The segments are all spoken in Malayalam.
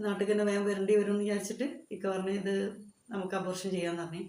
നാട്ടിൽ തന്നെ വേഗം വരേണ്ടി വരും എന്ന് വിചാരിച്ചിട്ട് ഇക്ക പറഞ്ഞു ഇത് നമുക്ക് അബോർഷൻ ചെയ്യാന്ന് പറഞ്ഞു.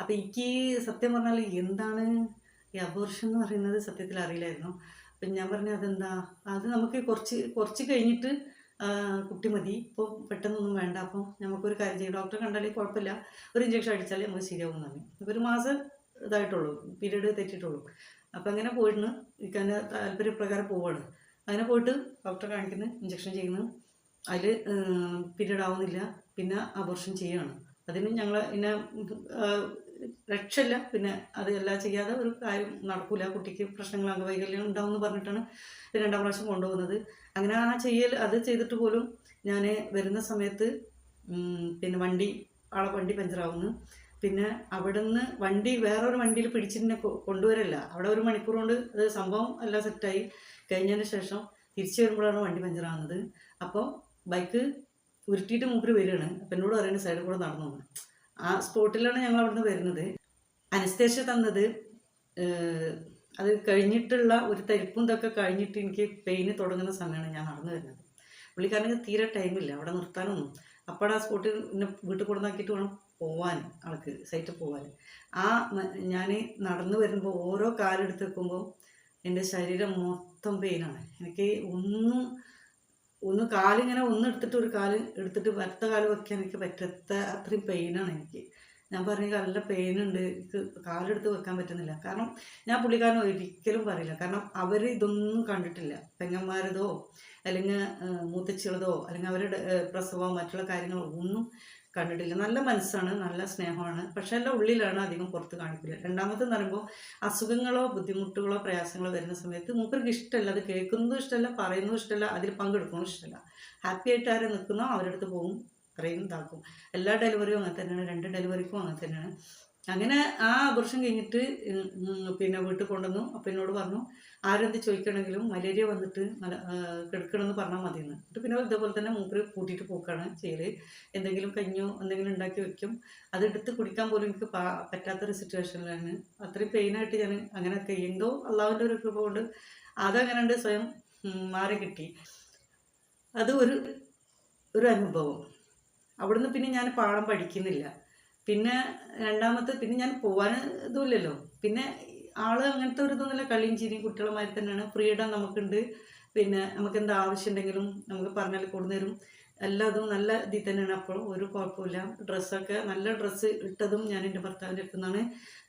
അപ്പം എനിക്ക് സത്യം പറഞ്ഞാൽ എന്താണ് ഈ അബോർഷൻ എന്ന് പറയുന്നത് സത്യത്തിൽ അറിയില്ലായിരുന്നു. അപ്പം ഞാൻ പറഞ്ഞു അതെന്താ? അത് നമുക്ക് കുറച്ച് കുറച്ച് കഴിഞ്ഞിട്ട് കുട്ടി മതി. ഇപ്പോൾ പെട്ടെന്നൊന്നും വേണ്ട. അപ്പോൾ നമുക്കൊരു കാര്യം ചെയ്യും. ഡോക്ടറെ കണ്ടാലേ കുഴപ്പമില്ല. ഒരു ഇഞ്ചക്ഷൻ അടിച്ചാലേ നമുക്ക് ശരിയാവും അപ്പോൾ ഒരു മാസം ഇതായിട്ടുള്ളൂ. പീരീഡ് തെറ്റിയിട്ടുള്ളൂ. അപ്പം അങ്ങനെ പോയിരുന്നു എനിക്ക് അതിന്റെ താല്പര്യപ്രകാരം പോവാണ്. അങ്ങനെ പോയിട്ട് ഡോക്ടറെ കാണിക്കുന്നു. ഇഞ്ചക്ഷൻ ചെയ്യുന്നു. അതിൽ പീരീഡ് ആവുന്നില്ല പിന്നെ അബോർഷൻ ചെയ്യുകയാണ് അതിന് ഞങ്ങൾ പിന്നെ രക്ഷയില്ല. പിന്നെ അത് എല്ലാം ചെയ്യാതെ ഒരു കാര്യം നടക്കൂല. കുട്ടിക്ക് പ്രശ്നങ്ങൾ അംഗവൈകല്യം ഉണ്ടാവും എന്ന് പറഞ്ഞിട്ടാണ് രണ്ടാം പ്രാവശ്യം കൊണ്ടുപോകുന്നത്. അങ്ങനെ ആ ചെയ്യൽ അത് ചെയ്തിട്ട് പോലും ഞാൻ വരുന്ന സമയത്ത് പിന്നെ വണ്ടി ആളെ വണ്ടി പഞ്ചറാവുന്നു. പിന്നെ അവിടുന്ന് വണ്ടി വേറൊരു വണ്ടിയിൽ പിടിച്ചിട്ട് കൊണ്ടുവരല്ല. അവിടെ ഒരു മണിക്കൂർ കൊണ്ട് അത് സംഭവം എല്ലാം സെറ്റായി കഴിഞ്ഞതിന് ശേഷം തിരിച്ചു വരുമ്പോഴാണ് വണ്ടി പഞ്ചറാവുന്നത്. അപ്പോൾ ബൈക്ക് ഉരുട്ടിയിട്ട് മൂപ്പര് വരികയാണ്. അപ്പം എന്നോട് പറയുന്നത് സൈഡിൽ കൂടെ നടന്നു ആ സ്പോട്ടിലാണ് ഞങ്ങൾ അവിടുന്ന് വരുന്നത്. അനസ്തേഷ്യ തന്നത് അത് കഴിഞ്ഞിട്ടുള്ള ഒരു തരിപ്പും ഇതൊക്കെ കഴിഞ്ഞിട്ട് എനിക്ക് പെയിന് തുടങ്ങുന്ന സമയമാണ് ഞാൻ നടന്നു വരുന്നത്. പുള്ളിക്കാരനെ തീരെ ടൈമില്ല അവിടെ നിർത്താനൊന്നും. അപ്പോൾ ആ സ്പോട്ടിൽ പിന്നെ വീട്ടിൽ കൊണ്ടുവന്നാക്കിയിട്ട് വേണം പോവാൻ ആൾക്ക് സൈറ്റിൽ പോവാൻ. ആ ഞാൻ നടന്നു വരുമ്പോൾ ഓരോ കാലെടുത്ത് വെക്കുമ്പോൾ എന്റെ ശരീരം മൊത്തം പെയിനാണ് എനിക്ക് ഒന്നും ഒന്ന് കാലിങ്ങനെ ഒന്ന് എടുത്തിട്ട് ഒരു കാൽ എടുത്തിട്ട് വരത്ത കാൽ വെക്കാൻ എനിക്ക് പറ്റാത്ത അത്രയും പെയിനാണ് എനിക്ക്. ഞാൻ പറഞ്ഞ നല്ല പെയിനുണ്ട് എനിക്ക് കാലെടുത്ത് വെക്കാൻ പറ്റുന്നില്ല. കാരണം ഞാൻ പുള്ളിക്കാരൻ ഒരിക്കലും പറയില്ല. കാരണം അവർ ഇതൊന്നും കണ്ടിട്ടില്ല. പെങ്ങന്മാരതോ അല്ലെങ്കിൽ മൂത്തച്ചികളതോ അല്ലെങ്കിൽ അവരുടെ പ്രസവമോ മറ്റുള്ള കാര്യങ്ങളോ ഒന്നും കണ്ടിട്ടില്ല. നല്ല മനസ്സാണ് നല്ല സ്നേഹമാണ്. പക്ഷെ എല്ലാം ഉള്ളിലാണ് അധികം പുറത്ത് കാണിക്കില്ല രണ്ടാമത്തെന്ന് പറയുമ്പോൾ അസുഖങ്ങളോ ബുദ്ധിമുട്ടുകളോ പ്രയാസങ്ങളോ വരുന്ന സമയത്ത് മൂപ്പർക്ക് ഇഷ്ടമല്ല. അത് കേൾക്കുന്നതും ഇഷ്ടമല്ല പറയുന്നതും ഇഷ്ടമല്ല അതിൽ പങ്കെടുക്കുന്നതും ഇഷ്ടമല്ല. ഹാപ്പി ആയിട്ട് ആരെ നിൽക്കുന്നോ അവരുടെ അടുത്ത് പോകും അത്രയും ഇതാക്കും. എല്ലാ ഡെലിവറിയും അങ്ങനെ തന്നെയാണ്. രണ്ട് ഡെലിവറിക്കും അങ്ങനെ തന്നെയാണ്. അങ്ങനെ ആ ആഘോഷം കഴിഞ്ഞിട്ട് പിന്നെ വീട്ടിൽ കൊണ്ടുവന്നു. അപ്പം എന്നോട് പറഞ്ഞു ആരെന്ത് ചോദിക്കണമെങ്കിലും മലേറിയ വന്നിട്ട് മല കിടക്കണമെന്ന് പറഞ്ഞാൽ മതി എന്ന് എന്നിട്ട് പിന്നെ ഇതേപോലെ തന്നെ മൂപ്പര് കൂട്ടിയിട്ട് പോക്കാണ് ചെയ്ത് എന്തെങ്കിലും കഞ്ഞോ എന്തെങ്കിലും ഉണ്ടാക്കി വെക്കും. അതെടുത്ത് കുടിക്കാൻ പോലും എനിക്ക് പറ്റാത്തൊരു സിറ്റുവേഷനിലാണ് അത്രയും പെയിനായിട്ട് ഞാൻ അങ്ങനെ കഴിയുമ്പോൾ അള്ളാഹുവിന്റെ ഒരു കൃപ കൊണ്ട് അതങ്ങനെ ഉണ്ട് സ്വയം മാറി കിട്ടി. അത് ഒരു ഒരു അനുഭവം. അവിടുന്ന് പിന്നെ ഞാൻ പാഠം പഠിക്കുന്നില്ല. പിന്നെ രണ്ടാമത്തെ പിന്നെ ഞാൻ പോവാൻ ഇതുമില്ലല്ലോ. പിന്നെ ആൾ അങ്ങനത്തെ ഒരു ഇതൊന്നുമില്ല. കളിയും ചിരിയും കുട്ടികളുമായി തന്നെയാണ്. ഫ്രീഡം നമുക്കുണ്ട്. പിന്നെ നമുക്ക് എന്ത് ആവശ്യമുണ്ടെങ്കിലും നമുക്ക് പറഞ്ഞാൽ കൊണ്ടുതരും എല്ലാതും നല്ല ഇതിൽ തന്നെയാണ്. അപ്പോൾ ഒരു കുഴപ്പമില്ല ഡ്രസ്സൊക്കെ നല്ല ഡ്രസ്സ് ഇട്ടതും ഞാൻ എന്റെ ഭർത്താവിന്റെ അടുത്തു നിന്നാണ്.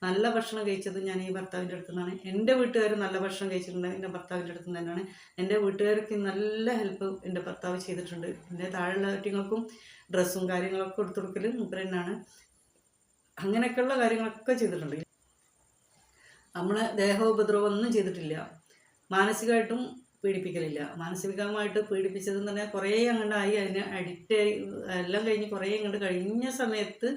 നല്ല ഭക്ഷണം കഴിച്ചതും ഞാൻ ഈ ഭർത്താവിന്റെ അടുത്തു നിന്നാണ്. എന്റെ വീട്ടുകാർ നല്ല ഭക്ഷണം കഴിച്ചിട്ടുണ്ട് എന്റെ ഭർത്താവിന്റെ അടുത്തു തന്നെയാണ്. എന്റെ വീട്ടുകാർക്ക് നല്ല ഹെൽപ്പ് എന്റെ ഭർത്താവ് ചെയ്തിട്ടുണ്ട്. എന്റെ താഴെയുള്ള കുട്ടികൾക്കും ഡ്രസ്സും കാര്യങ്ങളൊക്കെ കൊടുത്തു കൊടുക്കൽ മൂപ്പർ തന്നെയാണ്. അങ്ങനെയൊക്കെയുള്ള കാര്യങ്ങളൊക്കെ ചെയ്തിട്ടുണ്ട്. നമ്മളെ ദേഹോപദ്രവം ഒന്നും ചെയ്തിട്ടില്ല. മാനസികമായിട്ടും പീഡിപ്പിക്കലില്ല. മാനസികമായിട്ട് പീഡിപ്പിച്ചതെന്ന് പറഞ്ഞാൽ കുറേ അങ്ങോട്ടായി അതിന് അഡിക്റ്റ് ആയി എല്ലാം കഴിഞ്ഞ് കുറേ അങ്ങോട്ട് കഴിഞ്ഞ സമയത്ത്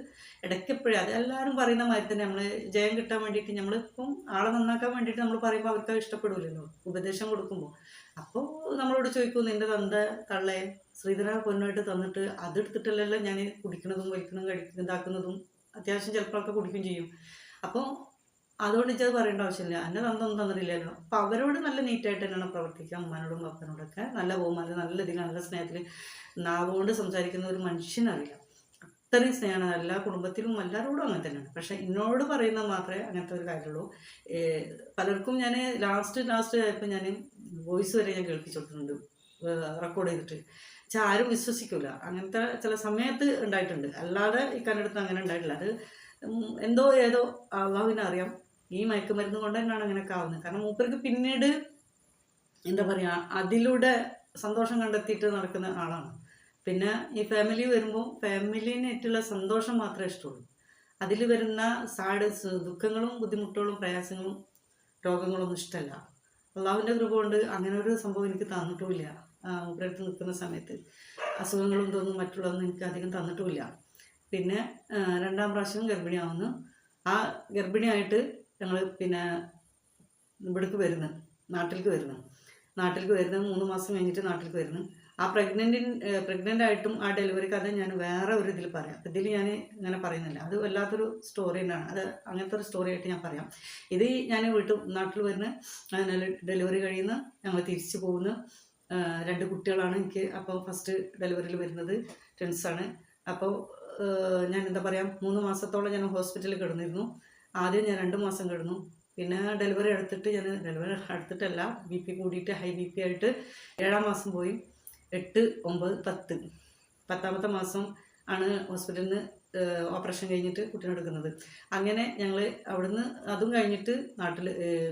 ഇടയ്ക്കെപ്പോഴും അത് എല്ലാവരും പറയുന്ന മാതിരി തന്നെ നമ്മൾ ജയം കിട്ടാൻ വേണ്ടിയിട്ട് നമ്മളിപ്പം ആളെ നന്നാക്കാൻ വേണ്ടിയിട്ട് നമ്മൾ പറയുമ്പോൾ അവർക്ക് ഇഷ്ടപ്പെടില്ലല്ലോ ഉപദേശം കൊടുക്കുമ്പോൾ അപ്പോൾ നമ്മളോട് ചോദിക്കും നിന്റെ തന്ത കള്ളയെ ശ്രീധര പൊന്നായിട്ട് തന്നിട്ട് അതെടുത്തിട്ടല്ലല്ലോ ഞാൻ കുടിക്കണതും വലിക്കണതും കഴിക്കുന്നതും ഇതാക്കുന്നതും അത്യാവശ്യം ചിലപ്പോഴൊക്കെ കുടിക്കുകയും ചെയ്യും. അപ്പോൾ അതുകൊണ്ട് ഇച്ചത് പറയേണ്ട ആവശ്യമില്ല. എന്നെ തന്നൊന്നും തന്നിട്ടില്ലല്ലോ. അപ്പോൾ അവരോട് നല്ല നീറ്റായിട്ട് തന്നെയാണ് പ്രവർത്തിക്കുക. അമ്മനോടും പപ്പനോടൊക്കെ നല്ല ബഹുമാനം നല്ല ഇതിൽ നല്ല സ്നേഹത്തിൽ നാവുകൊണ്ട് സംസാരിക്കുന്ന ഒരു മനുഷ്യനറിയില്ല അത്രയും സ്നേഹമാണ്. എല്ലാ കുടുംബത്തിലും എല്ലാവരോടും അങ്ങനെ തന്നെയാണ്. പക്ഷേ എന്നോട് പറയുന്നത് മാത്രമേ അങ്ങനത്തെ ഒരു കാര്യമുള്ളൂ. പലർക്കും ഞാൻ ലാസ്റ്റ് ലാസ്റ്റ് ആയപ്പോൾ ഞാൻ വോയിസ് വരെ ഞാൻ കേൾപ്പിച്ചു കൊടുത്തിട്ടുണ്ട് റെക്കോർഡ് ചെയ്തിട്ട്. പക്ഷെ ആരും വിശ്വസിക്കില്ല അങ്ങനത്തെ ചില സമയത്ത് ഉണ്ടായിട്ടുണ്ട്. അല്ലാതെ ഈ കണ്ടെടുത്ത് അങ്ങനെ ഉണ്ടായിട്ടില്ല. അത് എന്തോ ഏതോ അള്ളാഹുവിനെ അറിയാം. ഈ മയക്കുമരുന്ന് കൊണ്ട് തന്നെയാണ് അങ്ങനെയൊക്കെ ആവുന്നത്. കാരണം മൂപ്പർക്ക് പിന്നീട് എന്താ പറയുക അതിലൂടെ സന്തോഷം കണ്ടെത്തിയിട്ട് നടക്കുന്ന ആളാണ്. പിന്നെ ഈ ഫാമിലി വരുമ്പോൾ ഫാമിലിനായിട്ടുള്ള സന്തോഷം മാത്രമേ ഇഷ്ടമുള്ളൂ. അതിൽ വരുന്ന സാഡ് ദുഃഖങ്ങളും ബുദ്ധിമുട്ടുകളും പ്രയാസങ്ങളും രോഗങ്ങളൊന്നും ഇഷ്ടമല്ല. അള്ളാഹുവിന്റെ കൃപ കൊണ്ട് അങ്ങനെ ഒരു സംഭവം എനിക്ക് തന്നിട്ടുമില്ല. മൂപ്പരടുത്ത് നിൽക്കുന്ന സമയത്ത് അസുഖങ്ങളും ഇതൊന്നും മറ്റുള്ളതൊന്നും എനിക്ക് അധികം തന്നിട്ടുമില്ല. പിന്നെ രണ്ടാം പ്രാവശ്യം ഗർഭിണിയാവുന്നു ആ ഗർഭിണിയായിട്ട് ഞങ്ങൾ പിന്നെ ഇവിടേക്ക് വരുന്നു നാട്ടിലേക്ക് വരുന്നു. നാട്ടിലേക്ക് വരുന്നത് മൂന്ന് മാസം കഴിഞ്ഞിട്ട് നാട്ടിലേക്ക് വരുന്നു. ആ പ്രഗ്നന്റിൻ പ്രഗ്നന്റ് ആയിട്ടും ആ ഡെലിവറി കഥ ഞാൻ വേറെ ഒരു ഇതിൽ പറയാം. ഇതിൽ ഞാൻ ഇങ്ങനെ പറയുന്നില്ല. അത് വല്ലാത്തൊരു സ്റ്റോറി തന്നെയാണ്. അത് അങ്ങനത്തെ ഒരു സ്റ്റോറി ആയിട്ട് ഞാൻ പറയാം. ഇത് ഞാൻ വീട്ടിൽ നാട്ടിൽ വരുന്ന ഡെലിവറി കഴിയുന്നു. ഞങ്ങൾ തിരിച്ചു പോകുന്നു. രണ്ട് കുട്ടികളാണ് എനിക്ക് അപ്പോൾ ഫസ്റ്റ് ഡെലിവറിയിൽ വരുന്നത് ട്വിൻസാണ് അപ്പോൾ ഞാൻ എന്താ പറയുക മൂന്ന് മാസത്തോളം ഞാൻ ഹോസ്പിറ്റലിൽ കിടന്നിരുന്നു. ആദ്യം ഞാൻ രണ്ട് മാസം കിടന്നു. പിന്നെ ഡെലിവറി എടുത്തിട്ട് ഞാൻ ഡെലിവറി എടുത്തിട്ടല്ല ബി പി കൂടിയിട്ട് ഹൈ ബി പി ആയിട്ട് ഏഴാം മാസം പോയി. എട്ട് ഒമ്പത് പത്ത്. പത്താമത്തെ മാസം ആണ് ഹോസ്പിറ്റലിൽ നിന്ന് ഓപ്പറേഷൻ കഴിഞ്ഞിട്ട് കുട്ടീനെ എടുക്കുന്നത്. അങ്ങനെ ഞങ്ങൾ അവിടുന്ന് അതും കഴിഞ്ഞിട്ട് നാട്ടിൽ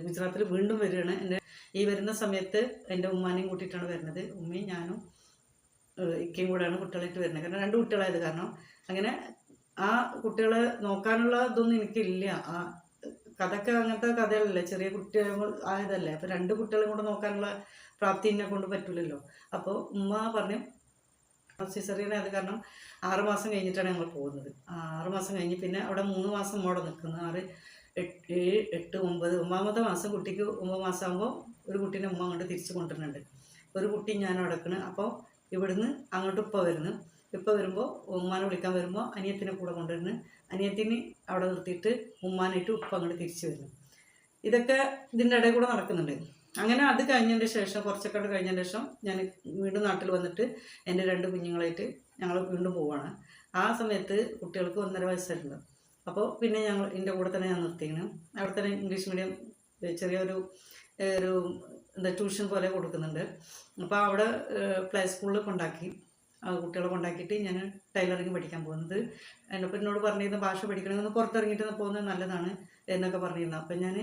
ഗുജറാത്തിൽ വീണ്ടും വരികയാണ്. എന്റെ ഈ വരുന്ന സമയത്ത് എന്റെ ഉമ്മാനെയും കൂട്ടിയിട്ടാണ് വരുന്നത്. ഉമ്മയും ഞാനും ഇക്കയും കൂടെയാണ് കുട്ടികളായിട്ട് വരുന്നത്. കാരണം രണ്ട് കുട്ടികളായത് കാരണം. അങ്ങനെ ആ കുട്ടികളെ നോക്കാനുള്ള ഇതൊന്നും എനിക്കില്ല. ആ കഥക്ക് അങ്ങനത്തെ കഥകളല്ലേ ചെറിയ കുട്ടികൾ ആയതല്ലേ. അപ്പോൾ രണ്ട് കുട്ടികളെയും കൂടെ നോക്കാനുള്ള പ്രാപ്തി എന്നെ കൊണ്ട് പറ്റില്ലല്ലോ അപ്പോൾ ഉമ്മ പറഞ്ഞു സിസറിയൻ അത് കാരണം ആറ് മാസം കഴിഞ്ഞിട്ടാണ് ഞങ്ങൾ പോകുന്നത്. ആറുമാസം ആറ് മാസം കഴിഞ്ഞ് പിന്നെ അവിടെ മൂന്ന് മാസം മോടെ നിൽക്കുന്നു. ആറ് എട്ട് ഏഴ് എട്ട് ഒമ്പത് ഒമ്പതാമത്തെ മാസം കുട്ടിക്ക് ഒമ്പത് മാസം ആകുമ്പോൾ ഒരു കുട്ടീനെ ഉമ്മ അങ്ങോട്ട് തിരിച്ച് കൊണ്ടുവരുന്നുണ്ട്. ഒരു കുട്ടി ഞാൻ അടക്കണ് അപ്പോൾ ഇവിടുന്ന് അങ്ങോട്ട് ഇപ്പോൾ വരുന്നു. ഇപ്പോൾ വരുമ്പോൾ ഉമ്മാനെ വിളിക്കാൻ വരുമ്പോൾ അനിയത്തിനെ കൂടെ കൊണ്ടുവരുന്നു. അനിയത്തിന് അവിടെ നിർത്തിയിട്ട് ഉമ്മാനായിട്ട് ഉപ്പ അങ്ങോട്ട് തിരിച്ചു വരുന്നു. ഇതൊക്കെ ഇതിന്റെ ഇടയിൽ കൂടെ നടക്കുന്നുണ്ട്. അങ്ങനെ അത് കഴിഞ്ഞതിന്റെ ശേഷം കുറച്ചൊക്കെ കഴിഞ്ഞതിന് ശേഷം ഞാൻ വീണ്ടും നാട്ടിൽ വന്നിട്ട് എന്റെ രണ്ട് കുഞ്ഞുങ്ങളായിട്ട് ഞങ്ങൾ വീണ്ടും പോവാണ്. ആ സമയത്ത് കുട്ടികൾക്ക് ഒന്നര വയസ്സായിരുന്നു. അപ്പോൾ പിന്നെ ഞങ്ങൾ എന്റെ കൂടെ തന്നെ ഞാൻ നിർത്തിയിരുന്നു അവിടെ തന്നെ ഇംഗ്ലീഷ് മീഡിയം ചെറിയൊരു ഒരു എന്താ ട്യൂഷൻ പോലെ കൊടുക്കുന്നുണ്ട്. അപ്പോൾ അവിടെ പ്ലേ സ്കൂളിൽ കൊണ്ടാക്കി. കുട്ടികളെ കൊണ്ടാക്കിയിട്ട് ഞാൻ ടൈലറിങ് പഠിക്കാൻ പോകുന്നത്. എന്നപ്പോൾ എന്നോട് പറഞ്ഞിരുന്ന ഭാഷ പഠിക്കണമെന്ന് പുറത്തിറങ്ങിയിട്ട് പോകുന്നത് നല്ലതാണ് എന്നൊക്കെ പറഞ്ഞിരുന്നു. അപ്പം ഞാൻ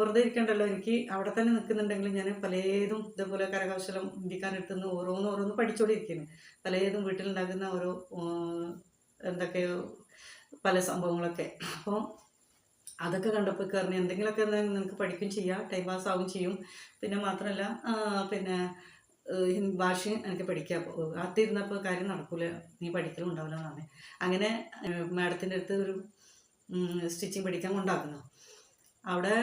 വെറുതെ ഇരിക്കണ്ടല്ലോ എനിക്ക് അവിടെ തന്നെ നിൽക്കുന്നുണ്ടെങ്കിൽ ഞാൻ പലതും ഇതേപോലെ കരകൗശലം ഇന്ത്യക്കാരെടുത്ത് നിന്ന് ഓരോന്ന് ഓരോന്ന് പഠിച്ചുകൊണ്ടിരിക്കുന്നു പലതും വീട്ടിലുണ്ടാക്കുന്ന ഓരോ എന്തൊക്കെയോ പല സംഭവങ്ങളൊക്കെ. അപ്പോൾ അതൊക്കെ കണ്ടപ്പോൾ കയറി എന്തെങ്കിലുമൊക്കെ നിങ്ങൾക്ക് പഠിക്കുകയും ചെയ്യാം ടൈം പാസ് ആവുകയും ചെയ്യും. പിന്നെ മാത്രമല്ല പിന്നെ ഹിന്ദി ഭാഷയും എനിക്ക് പഠിക്കാൻ കാത്തിരുന്നപ്പോൾ കാര്യം നടക്കൂല. നീ പഠിക്കലും ഉണ്ടാവില്ല എന്നാണ്. അങ്ങനെ മാഡത്തിന്റെ അടുത്ത് ഒരു സ്റ്റിച്ചിങ് പഠിക്കാൻ കൊണ്ടാക്കുന്നു. അവിടെ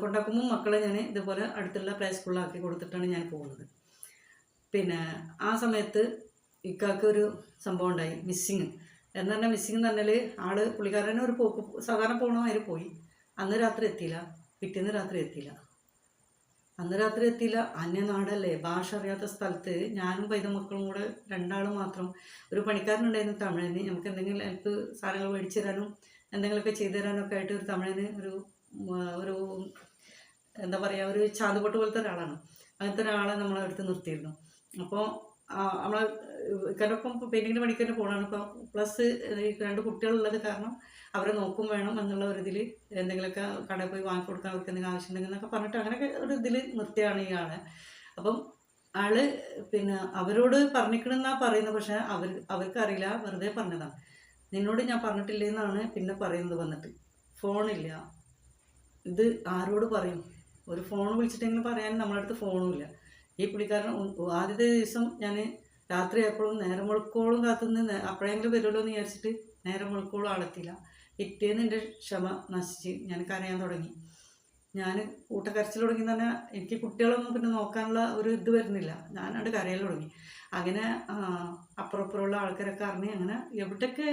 കൊണ്ടാക്കുമ്പോൾ മക്കളെ ഞാൻ ഇതുപോലെ അടുത്തുള്ള പ്ലേ സ്കൂളിലാക്കി കൊടുത്തിട്ടാണ് ഞാൻ പോകുന്നത്. പിന്നെ ആ സമയത്ത് ഇക്കാക്ക് ഒരു സംഭവം ഉണ്ടായി. മിസ്സിങ്. എന്ന് പറഞ്ഞാൽ മിസ്സിങ് എന്ന് പറഞ്ഞാൽ ആൾ പുള്ളിക്കാരനെ ഒരു പോക്ക് സാധാരണ പോകണമാതിരി പോയി. അന്ന് രാത്രി എത്തിയില്ല. പിറ്റേന്ന് രാത്രി എത്തിയില്ല. അന്ന് രാത്രി എത്തിയില്ല. അന്യനാടല്ലേ? ഭാഷ അറിയാത്ത സ്ഥലത്ത് ഞാനും പൈത മക്കളും കൂടെ രണ്ടാളും മാത്രം ഒരു പണിക്കാരനുണ്ടായിരുന്നു തമിഴന്. നമുക്ക് എന്തെങ്കിലും ഹെൽപ്പ് സാധനങ്ങൾ മേടിച്ചു തരാനും എന്തെങ്കിലുമൊക്കെ ചെയ്തു തരാനും ഒക്കെ ആയിട്ട് ഒരു തമിഴന് ഒരു ഒരു എന്താ പറയുക ഒരു ചാതുപൊട്ട് പോലത്തെ ഒരാളാണ്. അങ്ങനത്തെ ഒരാളെ നമ്മളെ അടുത്ത് നിർത്തിയിരുന്നു. അപ്പോൾ നമ്മളെ ഇക്കാരൊപ്പം പെയിന്റിങ്ങിന് പണിക്കന്നെ പോകണമാണ് ഇപ്പോൾ പ്ലസ് രണ്ട് കുട്ടികളുള്ളത് കാരണം അവരെ നോക്കും വേണം എന്നുള്ള ഒരു ഇതിൽ എന്തെങ്കിലുമൊക്കെ കടയിൽ പോയി വാങ്ങി കൊടുക്കാൻ അവർക്ക് എന്തെങ്കിലും ആവശ്യമുണ്ടെങ്കിൽ എന്നൊക്കെ പറഞ്ഞിട്ട് അങ്ങനെയൊക്കെ ഒരു ഇതിൽ നിർത്തിയാണ് ഈ ആൾ അപ്പം ആൾ പിന്നെ അവരോട് പറഞ്ഞിക്കണമെന്നാ പറയുന്നത് പക്ഷെ അവർ അവർക്കറിയില്ല വെറുതെ പറഞ്ഞതാണ് നിന്നോട് ഞാൻ പറഞ്ഞിട്ടില്ലേ എന്നാണ് പിന്നെ പറയുന്നത് വന്നിട്ട്. ഫോണില്ല. ഇത് ആരോട് പറയും? ഒരു ഫോൺ വിളിച്ചിട്ടെങ്കിലും പറയാൻ നമ്മളെ അടുത്ത് ഫോണും ഇല്ല ഈ പുള്ളിക്കാരൻ ആദ്യത്തെ ദിവസം ഞാൻ രാത്രി ആയപ്പോഴും നേരം മുളക്കോളും കാത്തുനിന്ന് അപ്പോഴെങ്കിലും വരുമല്ലോ എന്ന് വിചാരിച്ചിട്ട് നേരം മുളക്കോളും ആളെത്തിയില്ല. പിറ്റേന്ന് എന്റെ ക്ഷമ നശിച്ച് ഞാൻ കരയാൻ തുടങ്ങി. ഞാൻ കൂട്ടക്കരച്ചിൽ തുടങ്ങി പറഞ്ഞാൽ എനിക്ക് കുട്ടികളൊന്നും പിന്നെ നോക്കാനുള്ള ഒരു ഇത് വരുന്നില്ല. ഞാനവിടെ കരയിൽ തുടങ്ങി. അങ്ങനെ അപ്പുറപ്പുറമുള്ള അപ്പുറം ആൾക്കാരൊക്കെ അറിഞ്ഞ് അങ്ങനെ എവിടെയൊക്കെ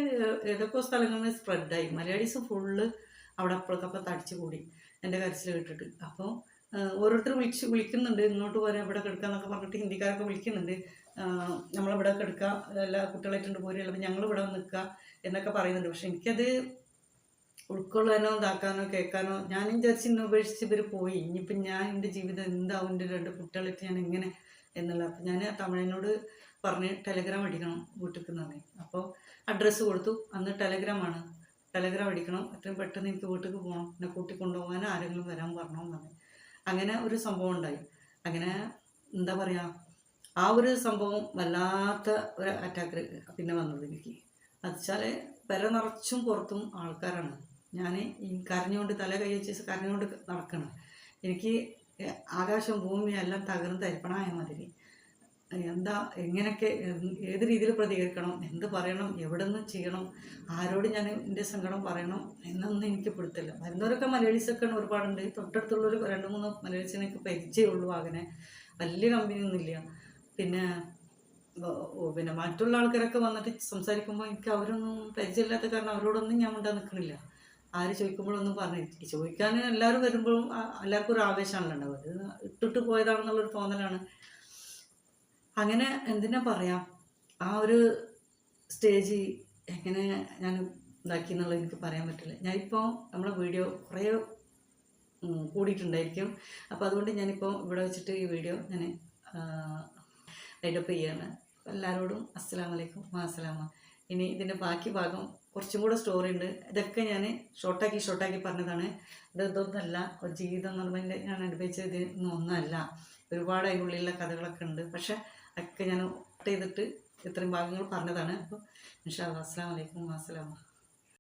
ഏതൊക്കെ സ്ഥലങ്ങളിൽ സ്പ്രെഡായി. മലയാളീസ് ഫുള്ള് അവിടെ അപ്പുറത്തപ്പം തടിച്ചു കൂടി എന്റെ കരച്ചിൽ കേട്ടിട്ട്. അപ്പോൾ ഓരോരുത്തർ വിളിച്ച് വിളിക്കുന്നുണ്ട്. ഇങ്ങോട്ട് പോരാ ഇവിടെ കിടക്കാന്നൊക്കെ പറഞ്ഞിട്ട് ഹിന്ദിക്കാരൊക്കെ വിളിക്കുന്നുണ്ട്. നമ്മളിവിടെ കിടക്കുക എല്ലാ കുട്ടികളായിട്ടുണ്ട് പോരുക അല്ലെങ്കിൽ ഞങ്ങളിവിടെ നിൽക്കുക എന്നൊക്കെ പറയുന്നുണ്ട്. പക്ഷെ എനിക്കത് ഉൾക്കൊള്ളാനോ ഇതാക്കാനോ കേൾക്കാനോ ഞാൻ വിചാരിച്ച് ഇന്ന് ഉപേക്ഷിച്ച് ഇവർ പോയി. ഇനിയിപ്പം ഞാൻ എന്റെ ജീവിതം എന്താവും? എന്റെ രണ്ട് കുട്ടികളായിട്ട് ഞാൻ എങ്ങനെ എന്നുള്ള അപ്പം ഞാൻ തമിഴിനോട് പറഞ്ഞ് ടെലഗ്രാം അടിക്കണം വീട്ടിൽ നിന്ന് അപ്പോൾ അഡ്രസ്സ് കൊടുത്തു. അന്ന് ടെലഗ്രാമാണ് ടെലഗ്രാം അടിക്കണം. എത്രയും പെട്ടെന്ന് എനിക്ക് വീട്ടിൽ പോകണം. എന്നെ കൂട്ടി കൊണ്ടുപോകാൻ ആരെങ്കിലും വരാൻ പറഞ്ഞു. എന്നാണ് അങ്ങനെ ഒരു സംഭവം ഉണ്ടായി. അങ്ങനെ എന്താ പറയുക ആ ഒരു സംഭവം വല്ലാത്ത ഒരു അറ്റാക്ക് പിന്നെ വന്നത് എനിക്ക്. എന്നുവെച്ചാൽ പെര നിറച്ചും പുറത്തും ആൾക്കാരാണ്. ഞാൻ കരഞ്ഞുകൊണ്ട് തല കൈ വെച്ച് കരഞ്ഞുകൊണ്ട് നടക്കണം. എനിക്ക് ആകാശം ഭൂമിയും എല്ലാം തകർന്ന് തരിപ്പണമായ മാതിരി. എന്താ എങ്ങനെയൊക്കെ ഏത് രീതിയിൽ പ്രതികരിക്കണം എന്ത് പറയണം എവിടെ നിന്ന് ചെയ്യണം ആരോട് ഞാൻ എന്റെ സങ്കടം പറയണം എന്നൊന്നും എനിക്ക് പിടുത്തില്ല വരുന്നവരൊക്കെ മലയാളീസൊക്കെ ഒരുപാടുണ്ട്. തൊട്ടടുത്തുള്ളൊരു രണ്ട് മൂന്ന് മലയാളീസിനൊക്കെ പരിചയമുള്ളൂ അങ്ങനെ വലിയ കമ്പനിയൊന്നുമില്ല പിന്നെ പിന്നെ മറ്റുള്ള ആൾക്കാരൊക്കെ വന്നിട്ട് സംസാരിക്കുമ്പോൾ എനിക്ക് അവരൊന്നും പരിചയമില്ലാത്ത കാരണം അവരോടൊന്നും ഞാൻ മിണ്ടാൻ നിൽക്കണില്ല ആര് ചോദിക്കുമ്പോഴൊന്നും പറഞ്ഞു. ചോദിക്കാൻ എല്ലാവരും വരുമ്പോഴും എല്ലാവർക്കും ഒരു ആവേശമാണല്ലോ ഉണ്ടാവുക. ഇത് ഇട്ടിട്ട് പോയതാണെന്നുള്ളൊരു തോന്നലാണ്. അങ്ങനെ എന്തിനാ പറയാം? ആ ഒരു സ്റ്റേജ് എങ്ങനെ ഞാൻ ഇതാക്കി എന്നുള്ളത് എനിക്ക് പറയാൻ പറ്റില്ല. ഞാനിപ്പോൾ നമ്മളെ വീഡിയോ കുറേ കൂടിയിട്ടുണ്ടായിരിക്കും. അപ്പോൾ അതുകൊണ്ട് ഞാനിപ്പോൾ ഇവിടെ വെച്ചിട്ട് ഈ വീഡിയോ ഞാൻ ലൈറ്റപ്പ് ചെയ്യാണ്. എല്ലാവരോടും അസ്സലാമലൈക്കും അസ്സലാമ ഇനി ഇതിന്റെ ബാക്കി ഭാഗം കുറച്ചും കൂടെ സ്റ്റോറി ഉണ്ട്. ഇതൊക്കെ ഞാൻ ഷോർട്ടാക്കി ഷോർട്ടാക്കി പറഞ്ഞതാണ്. ഇത് ഇതൊന്നല്ല ഒരു ജീവിതം എന്ന് പറഞ്ഞാൽ ഞാൻ അനുഭവിച്ചത് ഇതൊന്നും ഒന്നല്ല. ഒരുപാട് അതിനുള്ളിലുള്ള കഥകളൊക്കെ ഉണ്ട്. പക്ഷെ അതൊക്കെ ഞാൻ ഒട്ട് ചെയ്തിട്ട് ഇത്രയും ഭാഗങ്ങൾ പറഞ്ഞതാണ്. അപ്പോൾ ഇൻഷാ അസ്സാം വലൈക്കും അസ്സലാമ